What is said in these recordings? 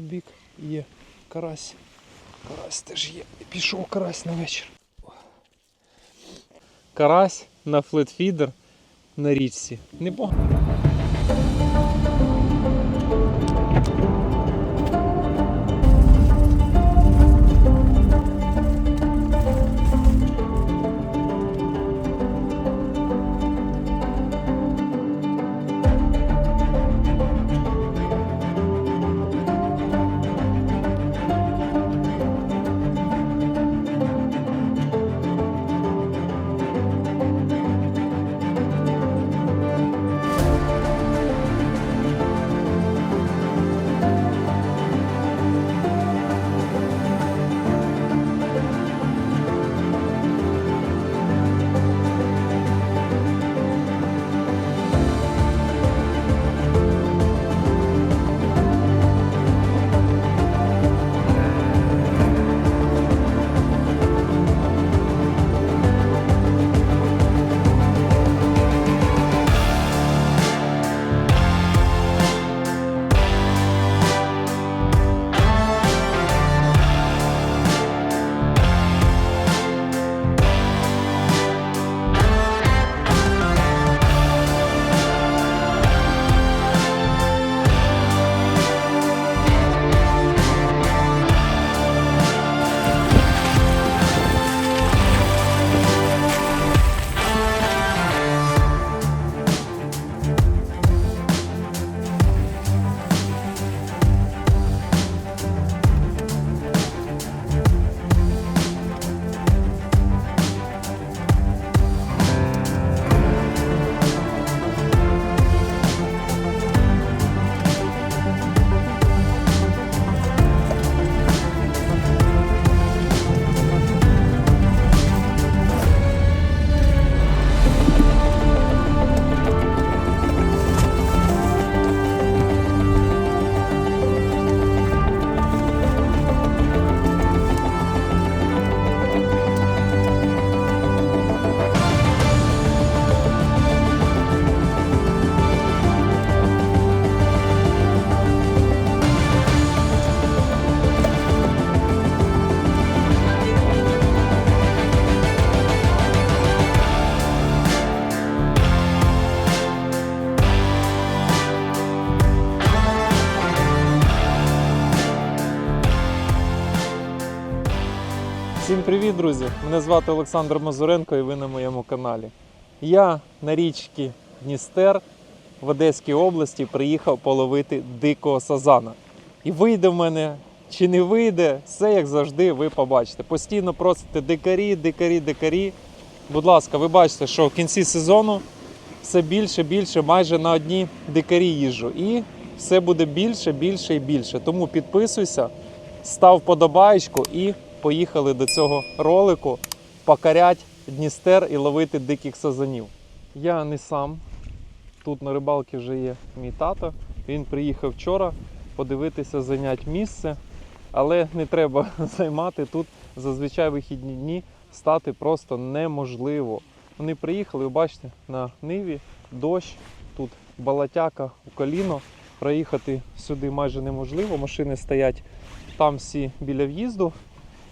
бік є карась. Карась теж є. Пішов карась на вечір. Карась на флетфідер на річці. Непогано. Друзі! Мене звати Олександр Мазуренко і ви на моєму каналі. Я на річці Дністер в Одеській області приїхав половити дикого сазана. І вийде в мене чи не вийде, все як завжди, ви побачите. Постійно просите дикарі, дикарі, дикарі. Будь ласка, ви бачите, що в кінці сезону все більше, більше, майже на одні дикарі їжджу. І все буде більше, більше і більше. Тому підписуйся, став подобаєчку і поїхали до цього ролику покорять Дністер і ловити диких сазанів. Я не сам. Тут на рибалці вже є мій тато. Він приїхав вчора подивитися, зайняти місце, але не треба займати тут зазвичай вихідні дні стати просто неможливо. Вони приїхали, ви бачите, на ниві дощ, тут балатяка у коліно. Проїхати сюди майже неможливо. Машини стоять там всі біля в'їзду,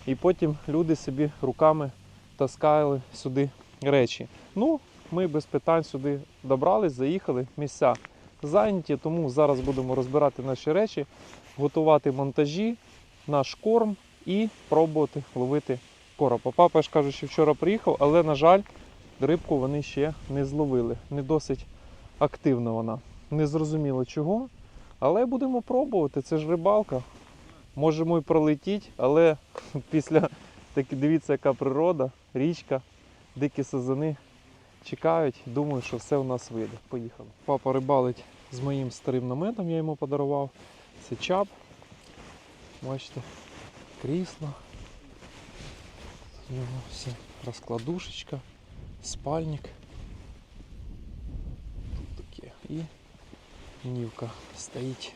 і потім люди собі руками таскали сюди речі. Ну, ми без питань сюди добрались, заїхали, місця зайняті, тому зараз будемо розбирати наші речі, готувати монтажі, наш корм і пробувати ловити коропа. Папа ж каже, що вчора приїхав, але, на жаль, рибку вони ще не зловили. Не досить активна вона. Не зрозуміло чого. Але будемо пробувати. Це ж рибалка. Можемо і пролетіти, але після таки дивіться, яка природа, річка, дикі сазани чекають. Думаю, що все у нас вийде. Поїхали. Папа рибалить з моїм старим наметом, я йому подарував. Це чап. Бачите, крісло. У нього все розкладушечка, спальник. Тут таке. І нівка стоїть.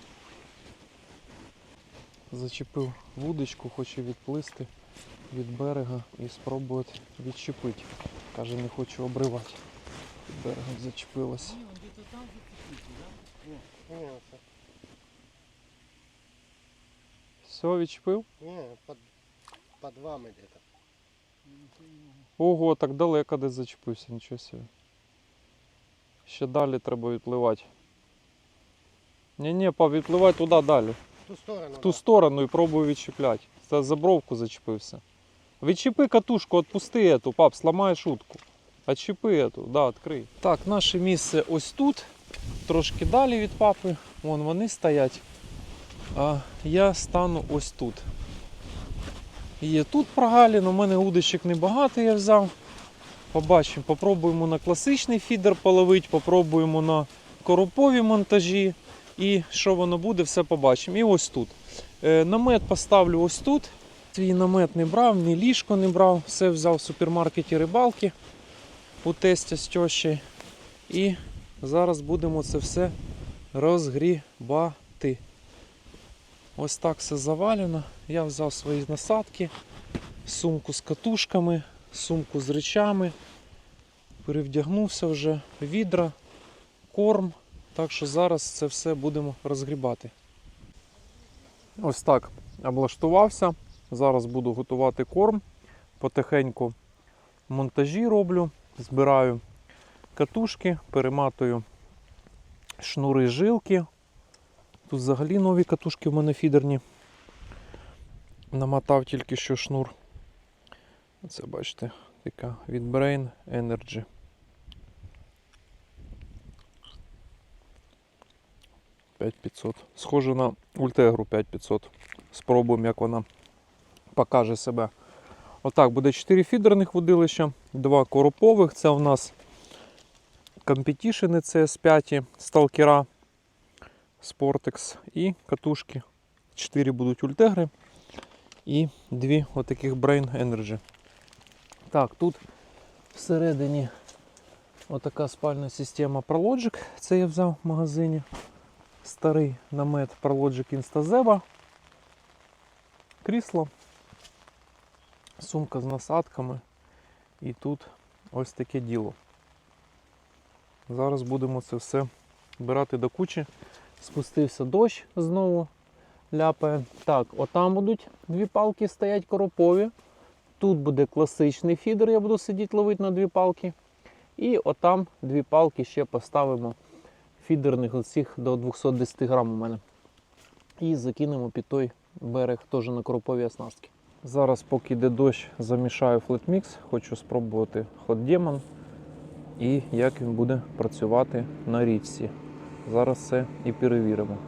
Зачепив вудочку, хоче відплисти від берега і спробувати відчепити. Каже, не хочу обривати. Під берегом зачепилась. Все, відчепив? Не, под, под вами где-то. Ого, так далеко десь зачепився, нічого собі. Ще далі треба відпливати. Ні-ні, па, відпливай туди далі. В ту сторону. В ту да. сторону і пробую відчіпляти. Це за бровку зачепився. Відчепи катушку, відпусти ету, пап, сломай шутку. Отчепи ету, да, відкрий. Так, наше місце ось тут, трошки далі від папи. Вон вони стоять. А я стану ось тут. Є тут прогалін, у мене удочок небагато я взяв. Побачимо, попробуємо на класичний фідер половити, попробуємо на коропові монтажі. І що воно буде, все побачимо. І ось тут. Е, намет поставлю ось тут. Свій намет не брав, ні ліжко не брав, все взяв в супермаркеті рибалки у тесті з тьощі. І зараз будемо це все розгрібати. Ось так все завалено. Я взяв свої насадки, сумку з катушками, сумку з речами. Перевдягнувся вже, відра, корм. Так що зараз це все будемо розгрібати. Ось так облаштувався. Зараз буду готувати корм. Потихеньку монтажі роблю, збираю катушки, перематую шнури жилки. Тут взагалі нові катушки в мене фідерні. Намотав тільки що шнур. Це бачите, така від Brain Energy. П'ять 500. Схоже на Ультегру 5500. Спробуємо, як вона покаже себе. Отак, буде 4 фідерних водилища, 2 коропових. Це у нас компетішени CS5 сталкера Sportex і катушки. 4 будуть ультегри і 2 отаких Brain Energy. Так, тут всередині отака спальна система Prologic. Це я взяв в магазині. Старий намет Prologic InstaZeba. Крісло, сумка з насадками. І тут ось таке діло. Зараз будемо це все збирати до кучі. Спустився дощ знову ляпає. Так, отам будуть дві палки стоять коропові. Тут буде класичний фідер, я буду сидіти ловити на дві палки. І отам дві палки ще поставимо фідерних оцих до 210 грам у мене. І закинемо під той берег теж на коропові оснастки. Зараз, поки йде дощ, замішаю флетмікс, хочу спробувати Hot і як він буде працювати на річці. Зараз це і перевіримо.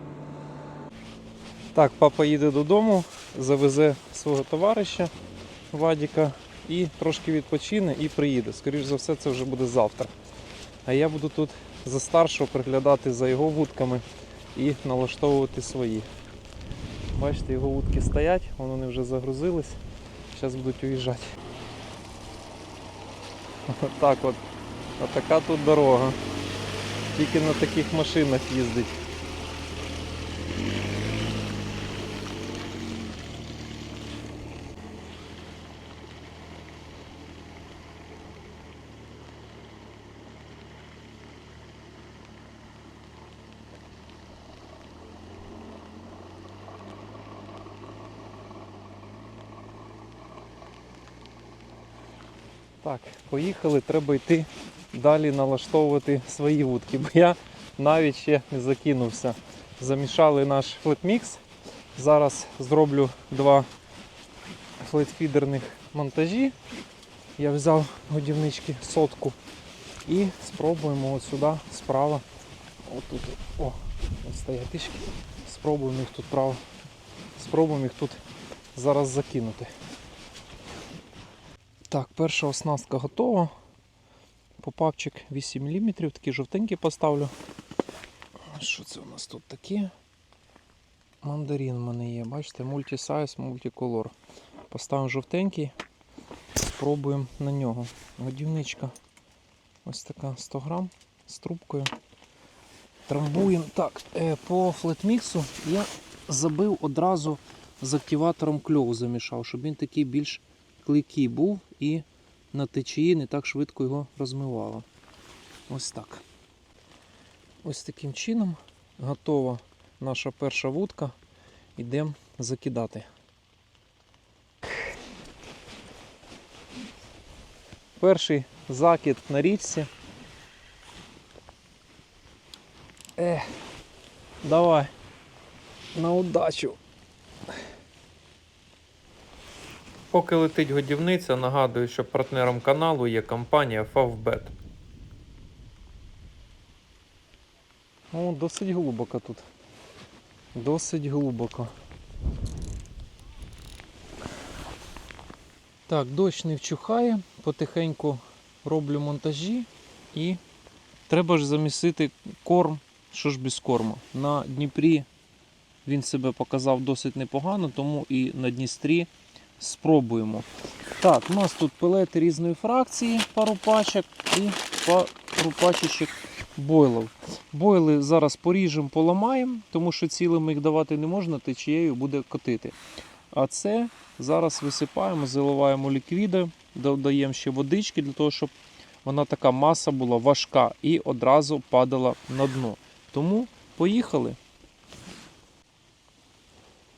Так, папа їде додому, завезе свого товариша Вадіка і трошки відпочине і приїде. Скоріше за все, це вже буде завтра. А я буду тут за старшого приглядати за його вудками і налаштовувати свої. Бачите, його вудки стоять, вони вже загрузились. Зараз будуть уїжджати. Отак от. Отака тут дорога. Тільки на таких машинах їздить. Так, поїхали, треба йти далі налаштовувати свої вудки, бо я навіть ще не закинувся. Замішали наш флетмікс. Зараз зроблю два флетфідерних монтажі. Я взяв годівнички сотку і спробуємо от сюди справа. Отут, о, ось стоять тишки. Спробуємо їх тут право. Спробуємо їх тут зараз закинути. Так, перша оснастка готова. Попапчик 8 мм, такі жовтенькі поставлю. Що це у нас тут таке? Мандарин в мене є, бачите, мультисайз, мультиколор. Поставимо жовтенький, спробуємо на нього. Годівничка ось така 100 грам з трубкою. Трамбуємо. Так, е, по флетміксу я забив одразу з активатором кльову замішав, щоб він такий більш клейкий був і на течії не так швидко його розмивало. Ось так. Ось таким чином готова наша перша вудка. Йдемо закидати. Перший закид на річці. Е, давай. На удачу. Поки летить годівниця, нагадую, що партнером каналу є компанія Favbet. О, досить глибоко тут. Досить глибоко. Так, дощ не вчухає, потихеньку роблю монтажі і треба ж замісити корм, що ж без корму. На Дніпрі він себе показав досить непогано, тому і на Дністрі спробуємо. Так, у нас тут пелети різної фракції, пару пачок і пару пачечок бойлів. Бойли зараз поріжемо, поламаємо, тому що цілими їх давати не можна, течією буде котити. А це зараз висипаємо, заливаємо ліквіди, додаємо ще водички для того, щоб вона така маса була важка і одразу падала на дно. Тому поїхали.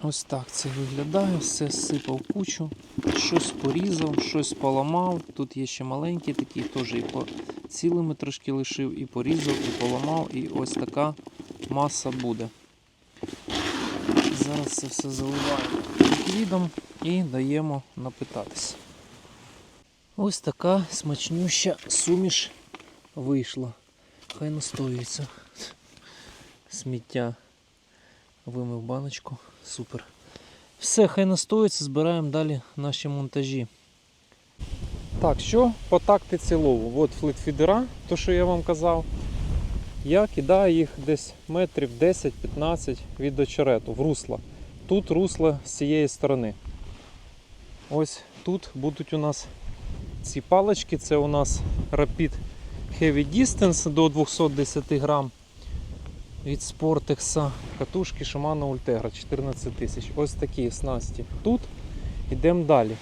Ось так це виглядає, все сипав кучу, щось порізав, щось поламав. Тут є ще маленькі такі, теж і по цілими трошки лишив, і порізав, і поламав, і ось така маса буде. Зараз це все заливаємо ліквідом і даємо напитатись. Ось така смачнюща суміш вийшла. Хай настоюється. Сміття. Вимив баночку. Супер. Все, хай настоїться, збираємо далі наші монтажі. Так, що по тактиці лову? От флитфідера, то що я вам казав. Я кидаю їх десь метрів 10-15 від очерету в русло. Тут русло з цієї сторони. Ось тут будуть у нас ці палички. Це у нас Rapid Heavy Distance до 210 грам від Sportex. Катушки Shimano Ultegra 14 тисяч. Ось такі снасті. Тут йдемо далі.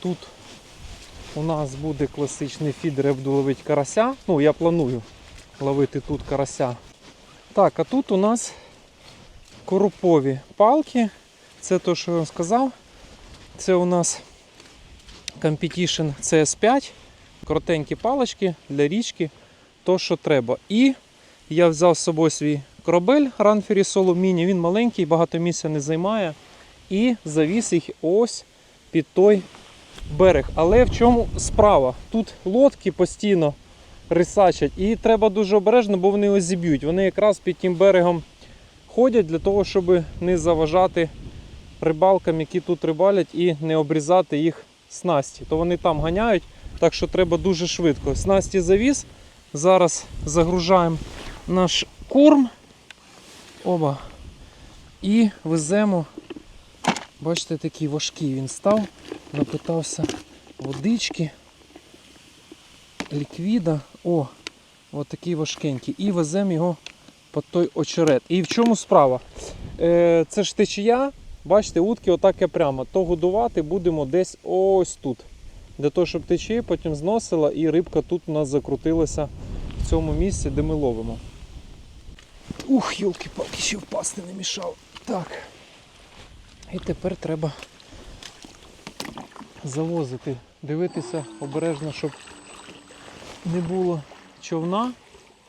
Тут у нас буде класичний фідер, я буду ловити карася. Ну, я планую ловити тут карася. Так, а тут у нас коропові палки. Це те, що я вам сказав. Це у нас Competition CS5. Коротенькі палички для річки, то, що треба. І я взяв з собою свій корабель Solo Mini. Він маленький, багато місця не займає. І завіз їх ось під той берег. Але в чому справа? Тут лодки постійно рисачать, і треба дуже обережно, бо вони ось зіб'ють. Вони якраз під тим берегом ходять для того, щоб не заважати рибалкам, які тут рибалять, і не обрізати їх снасті. То вони там ганяють, так що треба дуже швидко. Снасті завіз. Зараз загружаємо наш корм. Оба. І веземо. Бачите, такий важкий він став, напитався водички, ліквіда. О, от такий важкенький. І веземо його під той очерет. І в чому справа? Е, це ж течія, бачите, утки отаке прямо. То годувати будемо десь ось тут. Для того, щоб течія потім зносила і рибка тут у нас закрутилася в цьому місці, де ми ловимо. Ух, йолки-палки, ще впасти не мішав. Так. І тепер треба завозити, дивитися обережно, щоб не було човна.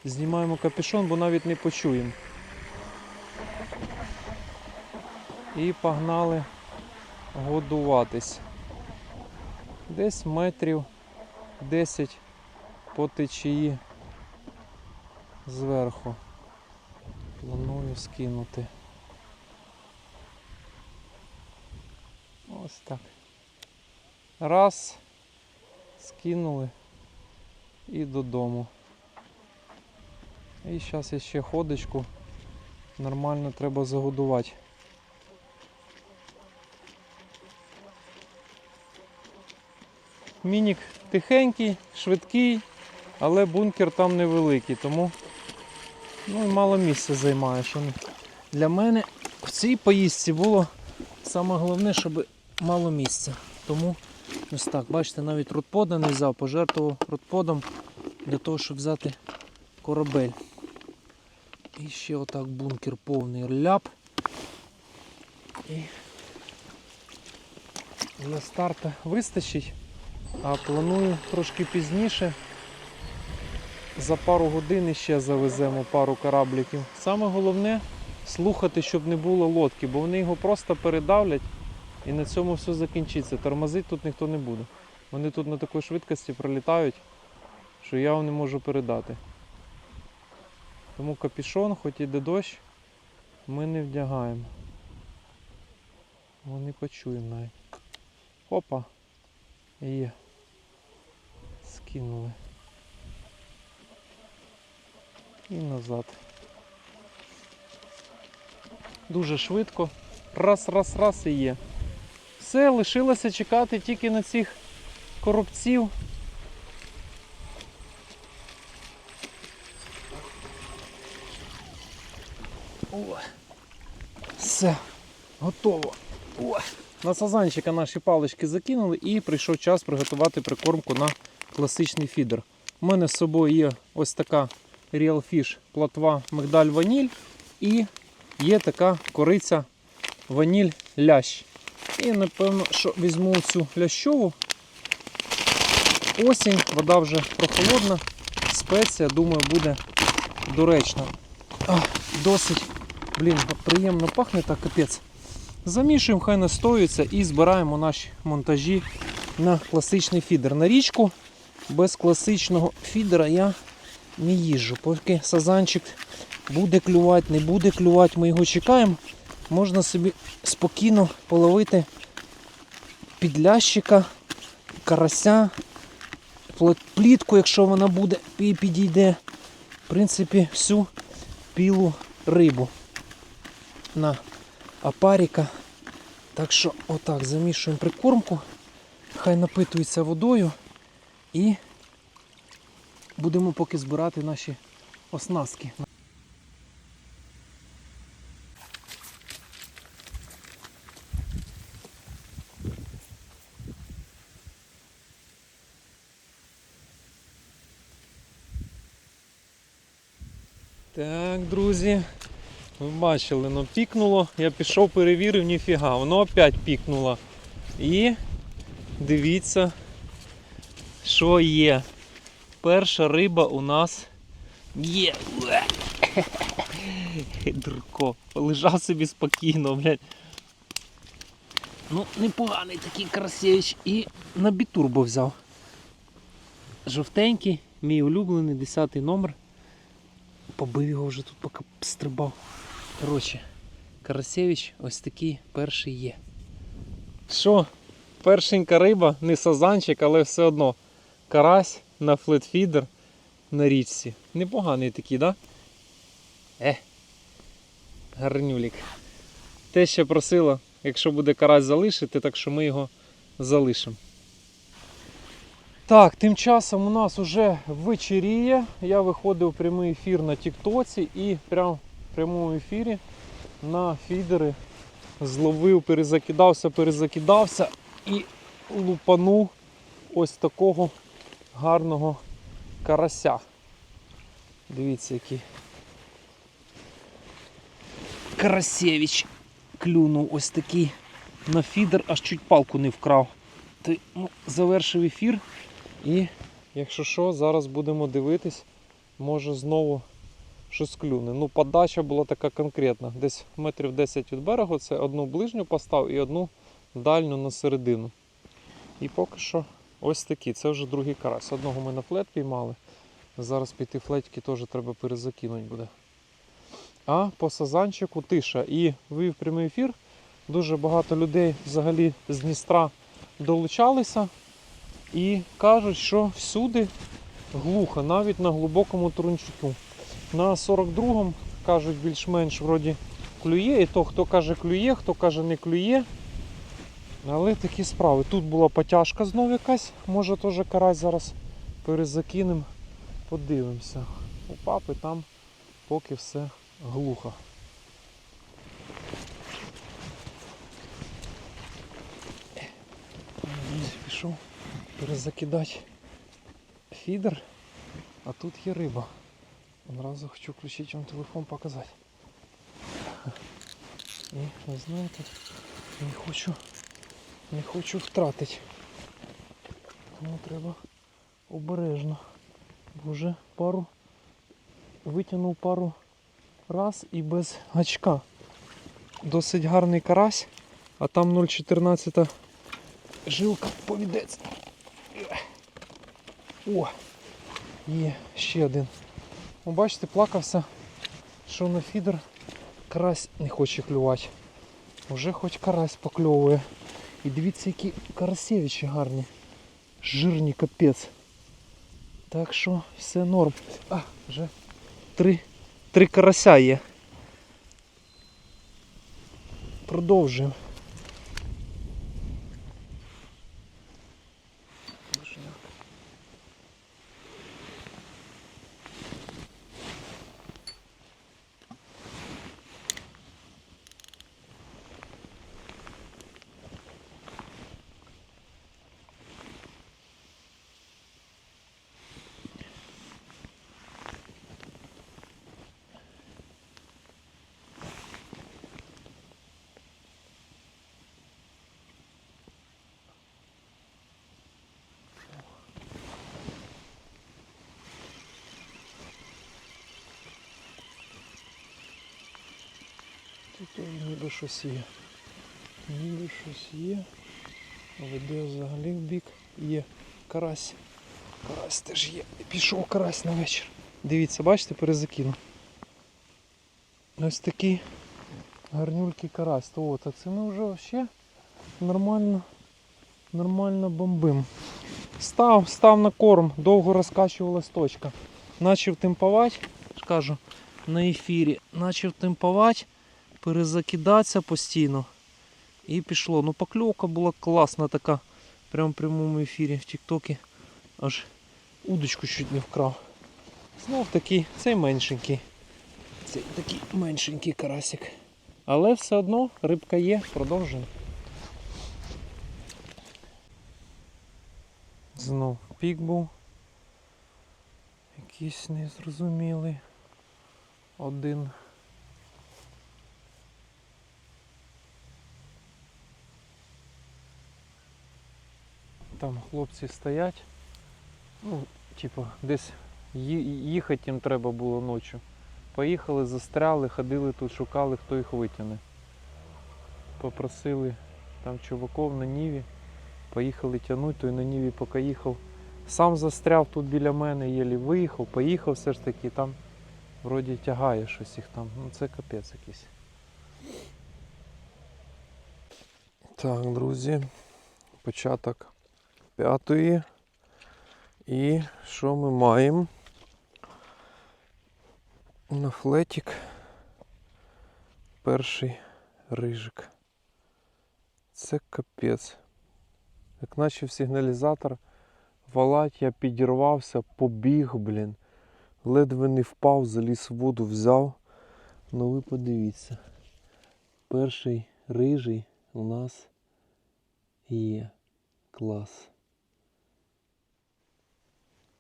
Знімаємо капюшон, бо навіть не почуємо. І погнали годуватись. Десь метрів 10 по течії зверху. Планую скинути. Ось так. Раз, скинули і додому. І зараз ще ходочку нормально треба загодувати. Мінік тихенький, швидкий, але бункер там невеликий, тому ну, і мало місця займає. Для мене в цій поїздці було саме головне, щоб мало місця. Тому ось так, бачите, навіть рудпода не взяв, пожертвував рудподом для того, щоб взяти корабель. І ще отак бункер повний ляп. І для старту вистачить, а планую трошки пізніше. За пару годин ще завеземо пару корабліків. Саме головне слухати, щоб не було лодки, бо вони його просто передавлять і на цьому все закінчиться. Тормозити тут ніхто не буде. Вони тут на такій швидкості пролітають, що я вам не можу передати. Тому капішон, хоч іде дощ, ми не вдягаємо. Вони почуємо навіть. Опа. Є. Скинули. І назад. Дуже швидко. Раз, раз, раз і є. Все, лишилося чекати тільки на цих коробців. О, все, готово. О. На сазанчика наші палички закинули і прийшов час приготувати прикормку на класичний фідер. У мене з собою є ось така Real Fish платва мигдаль ваніль і є така кориця ваніль лящ. І напевно, що візьму цю лящову. Осінь, вода вже прохолодна, спеція, думаю, буде доречна. А, досить, блін, приємно пахне так капець. Замішуємо, хай настоюється і збираємо наші монтажі на класичний фідер. На річку без класичного фідера я не їжджу. Поки сазанчик буде клювати, не буде клювати, ми його чекаємо. Можна собі спокійно половити підлящика, карася, плітку, якщо вона буде і підійде. В принципі, всю білу рибу на апаріка. Так що отак замішуємо прикормку, хай напитується водою і будемо поки збирати наші оснастки. Так, друзі, ви бачили, ну пікнуло. Я пішов, перевірив, ніфіга, воно опять пікнуло. І дивіться, що є. Перша риба у нас є. Дурко, лежав собі спокійно, блядь. Ну, непоганий такий красивич. І на бітурбо взяв. Жовтенький, мій улюблений, 10 номер. Побив його вже тут, поки стрибав. Коротше, Карасевич ось такий перший є. Що, першенька риба, не сазанчик, але все одно. Карась на флетфідер на річці. Непоганий такий, да? Е. Гарнюлік. Те ще просила, якщо буде карась залишити, так що ми його залишимо. Так, тим часом у нас вже вечеріє. Я виходив в прямий ефір на Тіктоці і прямо в прямому ефірі на фідери зловив, перезакидався, перезакидався і лупанув ось такого гарного карася. Дивіться, який Карасевич клюнув ось такий на фідер, аж чуть палку не вкрав. Ти, ну, завершив ефір. І якщо що, зараз будемо дивитись, може знову щось клюне. Ну, подача була така конкретна. Десь метрів 10 від берегу. Це одну ближню постав і одну дальню на середину. І поки що ось такі. Це вже другий карась. Одного ми на флет піймали. Зараз піти флетки теж треба перезакинути буде. А по сазанчику тиша. І вивів прямий ефір. Дуже багато людей взагалі з Дністра долучалися і кажуть, що всюди глухо, навіть на глибокому Турунчуку. На 42-му кажуть більш-менш вроді клює, і то хто каже клює, хто каже не клює. Але такі справи. Тут була потяжка знов якась, може теж карась зараз перезакинемо, подивимося. У папи там поки все глухо. Пішов перезакидати фідер, а тут є риба. Одразу хочу включити вам телефон показати. І ви знаєте, не хочу, не хочу втратити. Тому треба обережно. Бо вже пару витягнув пару раз і без гачка. Досить гарний карась, а там 0,14 жилка повідець. О! Є ще один. О, бачите, плакався, що на фідер карась не хоче клювати. Уже хоч карась покльовує. І дивіться, які карасевичі гарні. Жирні капець. Так що все норм. А, вже три, три карася є. Продовжуємо. Ніби щось є. Ніби щось є. Веде взагалі в бік. Є карась. Карась теж є. Пішов карась на вечір. Дивіться, бачите, перезакинув. Ось такий гарнюлький карась. То от, а це ми вже ще нормально, нормально бомбим. Став, став на корм, довго розкачувалась точка. Начав темпувати, ж кажу, на ефірі, начав темпувати, перезакидатися постійно. І пішло. Ну покльовка була класна така. Прямо в прямому ефірі в Тіктокі. Аж удочку чуть не вкрав. Знов такий, цей меншенький. Цей такий меншенький карасик. Але все одно рибка є, продовжуємо. Знов пік був. Якийсь незрозумілий. Один. Там хлопці стоять. Ну, типу, десь їхати їм треба було ночі. Поїхали, застряли, ходили тут, шукали, хто їх витягне. Попросили там чуваков на Ніві. Поїхали тягнути, той на Ніві поки їхав. Сам застряв тут біля мене, єлі виїхав, поїхав все ж таки, там вроді тягає щось їх там. Ну це капець якийсь. Так, друзі, початок п'ятої. І що ми маємо? На флетік перший рижик. Це капець. Як наче сигналізатор валать, я підірвався, побіг, блін. Ледве не впав, заліз в воду, взяв. Ну ви подивіться. Перший рижий у нас є. Клас.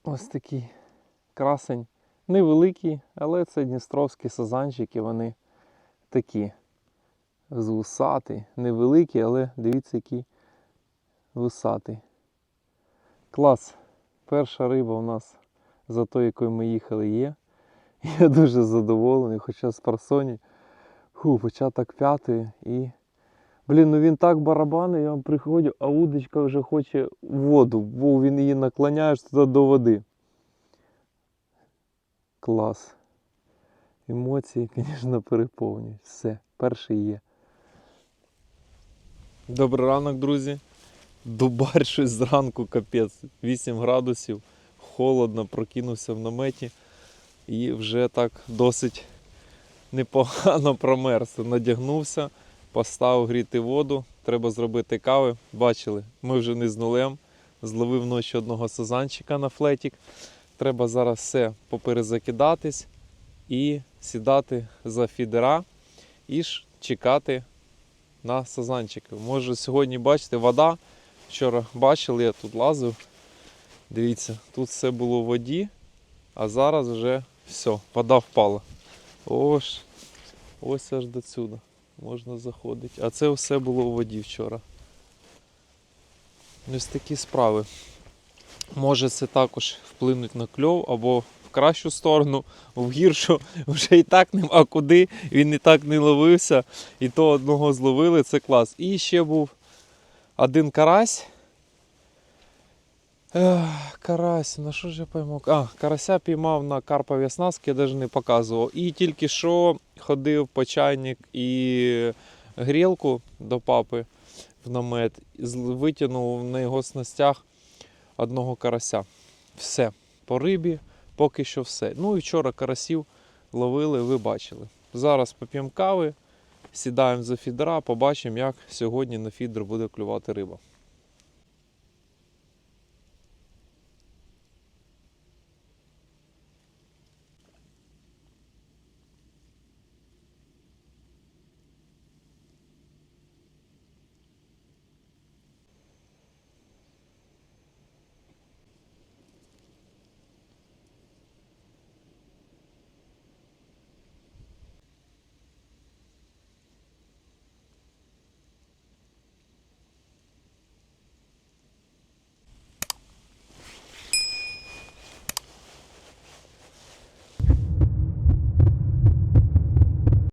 Ось такий красень. Невеликий, але це дністровські сазанчики, вони такі з вусатий. Невеликі, але дивіться, який вусатий. Клас. Перша риба у нас за той, якою ми їхали, є. Я дуже задоволений, хоча з парсоні. Фу, початок п'ятої і. Блін, ну він так барабанить, я вам приходжу, а удочка вже хоче в воду, бо він її наклоняєш туди до води. Клас. Емоції, звісно, переповнюють. Все, перший є. Добрий ранок, друзі. Дубар щось зранку, капець. 8 градусів, холодно, прокинувся в наметі і вже так досить непогано промерз. Надягнувся, поставив гріти воду. Треба зробити кави. Бачили, ми вже не з нулем. Зловив ночі одного сазанчика на флетік. Треба зараз все поперезакидатись і сідати за фідера і ж чекати на сазанчики. Може сьогодні бачите, вода. Вчора бачили, я тут лазив. Дивіться, тут все було в воді, а зараз вже все, вода впала. Ось, ось аж до сюди. Можна заходити. А це все було у воді вчора. Ось такі справи. Може це також вплинуть на кльов або в кращу сторону, в гіршу. Вже і так нема куди, він і так не ловився. І то одного зловили, це клас. І ще був один карась. Карась, на що ж я пойму? А, карася піймав на карпові оснастки, я навіть не показував. І тільки що ходив по чайник і грілку до папи в намет, витягнув на його снастях одного карася. Все. По рибі поки що все. Ну і вчора карасів ловили, ви бачили. Зараз поп'ємо кави, сідаємо за фідера, побачимо, як сьогодні на фідер буде клювати риба.